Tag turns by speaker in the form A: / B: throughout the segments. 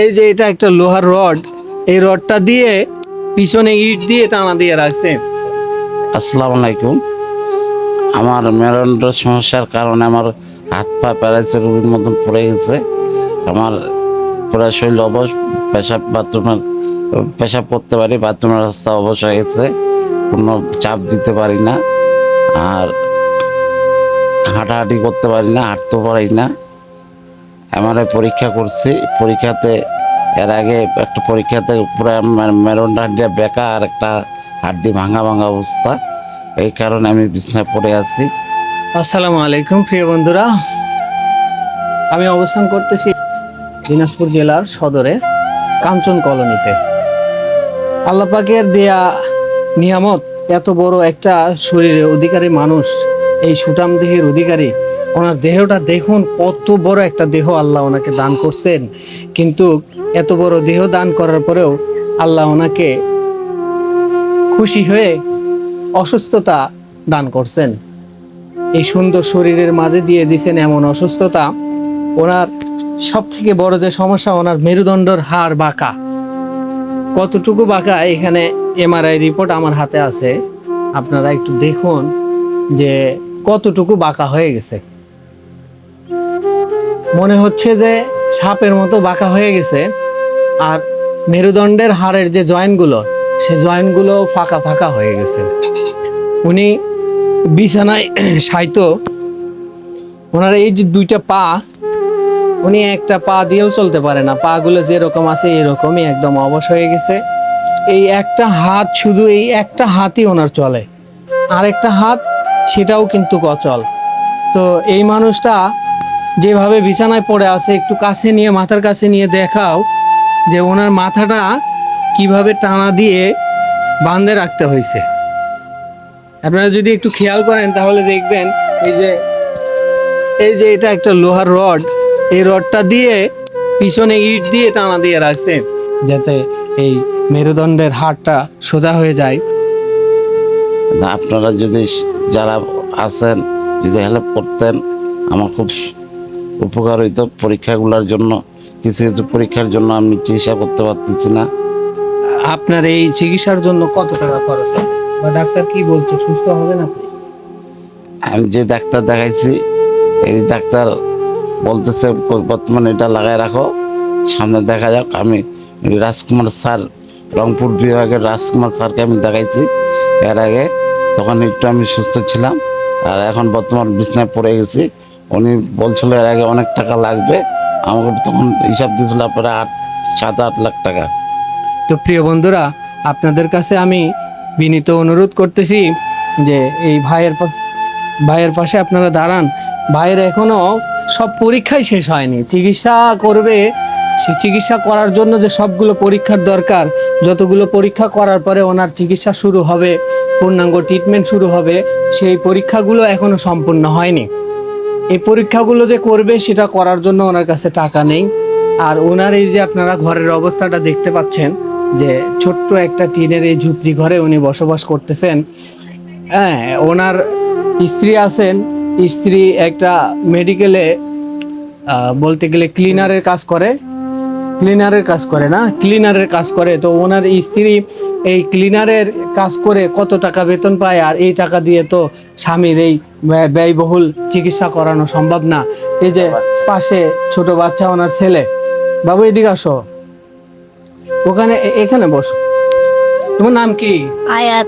A: এই যে এটা একটা লোহার রড, এই রডটা দিয়ে পিছনে ইট দিয়ে টানা দিয়ে রাখছে।
B: আসসালামু আলাইকুম। আমার মেরুদণ্ড সমস্যার কারণে আমার হাত পা প্যারাইসিস রোগীর মতন পড়ে গেছে। আমার পুরো শরীর অবশ, পেশাব বাথরুমের, পেশাব করতে পারি, বাথরুমের রাস্তা অবশ হয়ে গেছে। কোনো চাপ দিতে পারি না। আর হাঁটাহাঁটি করতে পারি না, হাঁটতেও পারি না। এমআরআই পরীক্ষা করছি। পরীক্ষাতে এর আগে একটা পরীক্ষাতে পুরো মেরুদণ্ড হাড্ডি বেঁকা আর একটা হাড্ডি ভাঙা ভাঙা অবস্থা। এই কারণে আমি বিছনায় পড়ে আছি।
A: আসসালামু আলাইকুম প্রিয় বন্ধুরা। আমি অবস্থান করতেছি দিনাজপুর জেলার সদরে কাঞ্চন কলোনিতে। আল্লাপাকের দেয়া নিয়ামত এত বড় একটা শরীরের অধিকারী মানুষ, এই সুটাম দেহের অধিকারী ওনার দেহটা দেখুন, কত বড় একটা দেহ আল্লাহ ওনাকে দান করছেন। কিন্তু এত বড় দেহ দান করার পরেও আল্লাহ ওনাকে খুশি হয়ে অসুস্থতা দান করছেন। এই সুন্দর শরীরের মাঝে দিয়ে দিছেন এমন অসুস্থতা, ওনার সব থেকে বড় যে সমস্যা, ওনার মেরুদণ্ডর হাড় বাঁকা। কতটুকু বাঁকা, এখানে এমআরআই রিপোর্ট আমার হাতে আছে। আপনারা একটু দেখুন যে কতটুকু বাঁকা হয়ে গেছে। মনে হচ্ছে যে সাপের মতো বাঁকা হয়ে গেছে। আর মেরুদণ্ডের হাড়ের যে জয়েন্টগুলো, সে জয়েন্টগুলো ফাঁকা ফাঁকা হয়ে গেছে। উনি বিছানায় সাইত ওনার এই যে দুইটা পা, উনি একটা পা দিয়েও চলতে পারে না। পা গুলো যেরকম আছে এরকমই একদম অবশ হয়ে গেছে। এই একটা হাত শুধু এই একটা হাতই ওনার চলে। আর একটা হাত, সেটাও কিন্তু অচল তো এই মানুষটা যেভাবে বিছানায় পড়ে আছে, একটু কাছে নিয়ে, মাথার কাছে নিয়ে দেখাও যে ওনার মাথাটা কীভাবে টানা দিয়ে বাঁধে রাখতে হয়েছে। আপনারা যদি একটু খেয়াল করেন, তাহলে দেখবেন এই যে এই যে এটা একটা লোহার রড, এই রডটা দিয়ে পিছনে ইট দিয়ে টানা দিয়ে রাখছে, যাতে এই মেরুদণ্ডের হাড়টা সোজা হয়ে যায়।
B: আপনারা যদি যারা আছেন, যদি হেল্প করতেন, আমার খুব উপকার হইতো পরীক্ষাগুলোর জন্য কিছু কিছু পরীক্ষার জন্য আমি চিকিৎসা করতে পারতেছি না।
A: আপনার এই চিকিৎসার জন্য কত টাকা খরচ হয় বা ডাক্তার কি বলছে সুস্থ হবেন আপনি?
B: আমি যে ডাক্তার দেখাইছি এই ডাক্তার বলতেছে বর্তমানে এটা লাগাই রাখো সামনে দেখা যাক আমি রাজকুমার স্যার রংপুর বিভাগের রাজকুমার স্যারকে আমি দেখাইছি এর আগে তখন একটু আমি সুস্থ ছিলাম আর এখন বর্তমান বিছনায় পড়ে গেছি উনি বলছিল এর আগে অনেক টাকা লাগবে, আমাকে তখন হিসাব দিয়েছিল প্রায় আট, সাত, আট লাখ টাকা।
A: তো প্রিয় বন্ধুরা, আপনাদের কাছে আমি বিনীত অনুরোধ করতেছি যে এই ভাইয়ের ভাইয়ের পাশে আপনারা দাঁড়ান। ভাইয়ের এখনও সব পরীক্ষাই শেষ হয়নি। চিকিৎসা করবে, সে চিকিৎসা করার জন্য যে সবগুলো পরীক্ষার দরকার, যতগুলো পরীক্ষা করার পরে ওনার চিকিৎসা শুরু হবে, পূর্ণাঙ্গ ট্রিটমেন্ট শুরু হবে, সেই পরীক্ষাগুলো এখনও সম্পূর্ণ হয়নি। এই পরীক্ষাগুলো যে করবে, সেটা করার জন্য ওনার কাছে টাকা নেই। আর ওনার এই যে আপনারা ঘরের অবস্থাটা দেখতে পাচ্ছেন, যে ছোট্ট একটা টিনের এই ঝুপড়ি ঘরে উনি বসবাস করতেছেন। হ্যাঁ ওনার স্ত্রী আছেন। স্ত্রী একটা মেডিকেলে বলতে গেলে ক্লিনারের কাজ করে। ক্লিনারের কাজ করে না? ক্লিনারের কাজ করে। তো ওনার স্ত্রী এই ক্লিনারের কাজ করে কত টাকা বেতন পায় আর এই টাকা দিয়ে তো স্বামীর এই ব্যয়- ব্যয়বহুল চিকিৎসা করানো সম্ভব না। এই যে পাশে ছোট বাচ্চা ওনার ছেলে। বাবু এদিকে আসো। ওখানে এখানে বসো। তোমার নাম কি?
C: আয়াত।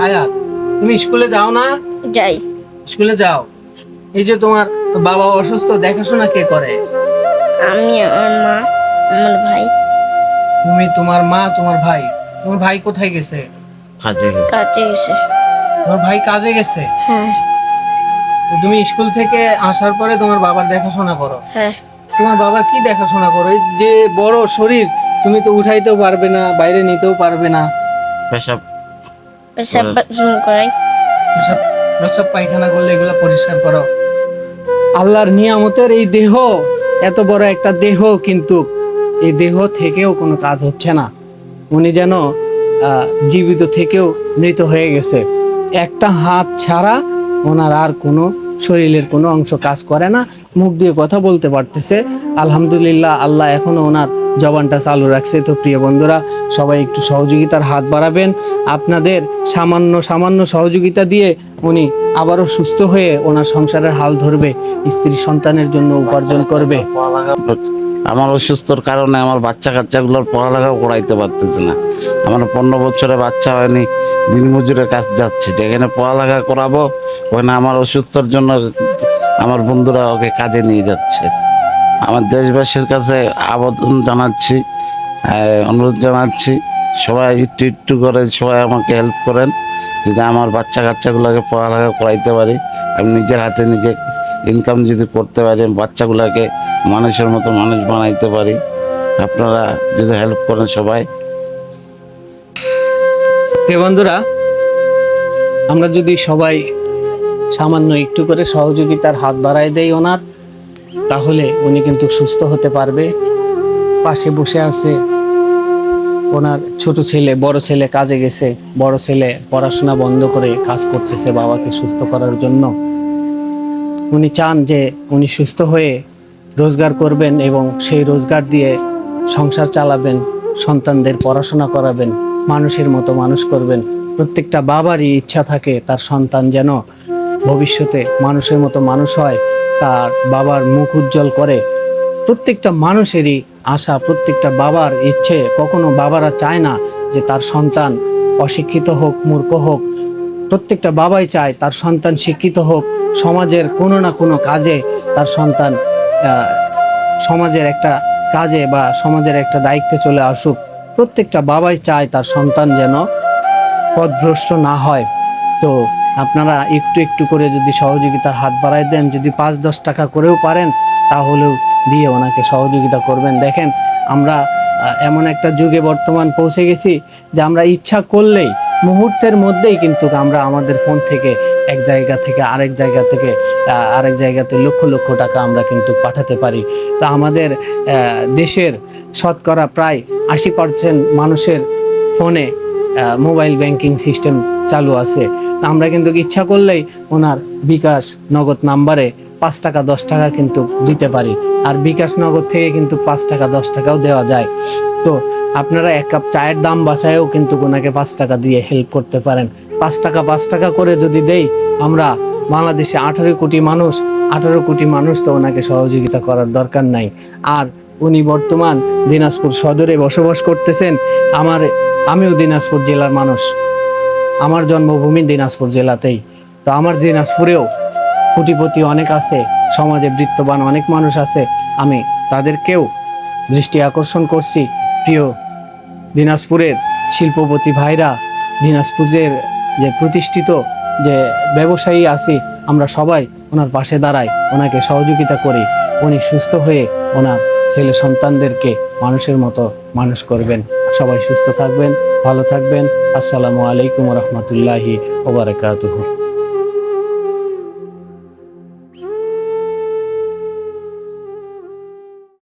A: আয়াত। তুমি স্কুলে যাও না?
C: যাই।
A: স্কুলে যাও। এই যে তোমার বাবা অসুস্থ দেখাশোনা কে করে?
C: আমি আমার মা। আমার ভাই।
A: তুমি তোমার মা তোমার ভাই। তোমার ভাই কোথায় গেছে?
B: কাজে গেছে।
C: কাছে গেছে।
A: তোমার ভাই কাজে গেছে?
C: হ্যাঁ।
A: তুমি স্কুল থেকে আসার পরে তোমার বাবার দেখাশোনা করো।
C: হ্যাঁ।
A: তোমার বাবা কি দেখাশোনা করো? এই যে বড় শরীর তুমি তো উঠাইতেও পারবে না বাইরে নিতেও পারবে না।
B: পেশাব।
C: পেশাব বাথরুম করাই।
A: প্রসাব প্রসাব পায়খানা করলে এগুলো পরিষ্কার করো। আল্লাহর নিয়ামতের এই দেহ এত বড় একটা দেহ কিন্তু এই দেহ থেকেও কোনো কাজ হচ্ছে না। উনি যেন জীবিত থেকেও মৃত হয়ে গেছে। একটা হাত ছাড়া ওনার আর কোনো শরীরের কোনো অংশ কাজ করে না। মুখ দিয়ে কথা বলতে পারতেছে। আলহামদুলিল্লাহ, আল্লাহ এখনও ওনার জবানটা চালু রাখছে। তো প্রিয় বন্ধুরা, সবাই একটু সহযোগিতার হাত বাড়াবেন। আপনাদের সামান্য সামান্য সহযোগিতা দিয়ে উনি আবারও সুস্থ হয়ে ওনার সংসারের হাল ধরবে। স্ত্রী সন্তানের জন্য উপার্জন করবে।
B: আমার অসুস্থর কারণে আমার বাচ্চা কাচ্চাগুলোর পড়ালেখাও করাইতে পারতেছে না। আমার পনেরো বছরে বাচ্চা হয়নি, দিনমজুরের কাজ যাচ্ছে। যেখানে পড়ালেখা করাবো, ওখানে আমার অসুস্থর জন্য আমার বন্ধুরা ওকে কাজে নিয়ে যাচ্ছে। আমার দেশবাসীর কাছে আবেদন জানাচ্ছি অনুরোধ জানাচ্ছি, সবাই একটু একটু করে সবাই আমাকে হেল্প করেন যদি আমার বাচ্চা কাচ্চাগুলোকে পড়ালেখা করাইতে পারি। আমি নিজের হাতে নিজে ইনকাম যদি করতে পারি বাচ্চাগুলোকে মানুষের মতো মানুষ বানাইতে পারি, আপনারা যদি হেল্প করেন সবাই।
A: বন্ধুরা, আমরা যদি সবাই সামান্য একটু করে সহযোগিতার হাত বাড়ায় দেই ওনার, তাহলে উনি কিন্তু সুস্থ হতে পারবে। পাশে বসে আছে ওনার ছোট ছেলে, বড় ছেলে কাজে গেছে, বড় ছেলে পড়াশোনা বন্ধ করে কাজ করতেছে বাবাকে সুস্থ করার জন্য। উনি চান যে উনি সুস্থ হয়ে রোজগার করবেন এবং সেই রোজগার দিয়ে সংসার চালাবেন, সন্তানদের পড়াশোনা করাবেন, মানুষের মতো মানুষ করবেন। প্রত্যেকটা বাবারই ইচ্ছা থাকে তার সন্তান যেন ভবিষ্যতে মানুষের মতো মানুষ হয়, তার বাবার মুখ উজ্জ্বল করে। প্রত্যেকটা মানুষেরই আশা, প্রত্যেকটা বাবার ইচ্ছে কখনো বাবারা চায় না যে তার সন্তান অশিক্ষিত হোক, মূর্খ হোক প্রত্যেকটা বাবাই চায় তার সন্তান শিক্ষিত হোক, সমাজের কোনো না কোনো কাজে তার সন্তান সমাজের একটা কাজে বা সমাজের একটা দায়িত্বে চলে আসুক। প্রত্যেকটা বাবাই চায় তার সন্তান যেন পথভ্রষ্ট না হয়। তো আপনারা একটু একটু করে যদি সহযোগিতার হাত বাড়ায় দেন, যদি পাঁচ দশ টাকা করেও পারেন, তাহলেও দিয়ে ওনাকে সহযোগিতা করবেন। দেখেন, আমরা এমন একটা যুগে বর্তমান পৌঁছে গেছি যে আমরা ইচ্ছা করলেই মুহূর্তের মধ্যেই কিন্তু আমরা আমাদের ফোন থেকে এক জায়গা থেকে আরেক জায়গা থেকে আরেক জায়গাতে লক্ষ লক্ষ টাকা আমরা কিন্তু পাঠাতে পারি। তো আমাদের দেশের শতকরা প্রায় আশি পার্সেন্ট মানুষের ফোনে মোবাইল ব্যাংকিং সিস্টেম চালু আছে। আমরা কিন্তু ইচ্ছা করলেই ওনার বিকাশ নগদ নাম্বারে পাঁচ টাকা, দশ টাকা কিন্তু দিতে পারি। আর বিকাশ নগদ থেকে কিন্তু পাঁচ টাকা, দশ টাকাও দেওয়া যায়। তো আপনারা এক কাপ চায়ের দাম বাঁচায়ও কিন্তু ওনাকে পাঁচ টাকা দিয়ে হেল্প করতে পারেন। পাঁচ টাকা পাঁচ টাকা করে যদি দেই, আমরা বাংলাদেশে আঠারো কোটি মানুষ, আঠারো কোটি মানুষ তো ওনাকে সহযোগিতা করার দরকার নাই। আর উনি বর্তমান দিনাজপুর সদরে বসবাস করতেছেন। আমার, আমিও দিনাজপুর জেলার মানুষ। আমার জন্মভূমি দিনাজপুর জেলাতেই। তো আমার দিনাজপুরেও কোটিপতি অনেক আছে, সমাজে বৃত্তবান অনেক মানুষ আছে। আমি তাদেরকেও দৃষ্টি আকর্ষণ করছি। প্রিয় দিনাজপুরের শিল্পপতি ভাইরা, দিনাজপুরের যে প্রতিষ্ঠিত যে ব্যবসায়ী আছি, আমরা সবাই ওনার পাশে দাঁড়াই, ওনাকে সহযোগিতা করি। উনি সুস্থ হয়ে ওনার ছেলে সন্তানদেরকে মানুষের মতো মানুষ করবেন। সবাই সুস্থ থাকবেন, ভালো থাকবেন। আসসালামু আলাইকুম রহমতুল্লাহি ওবরাকাতুহু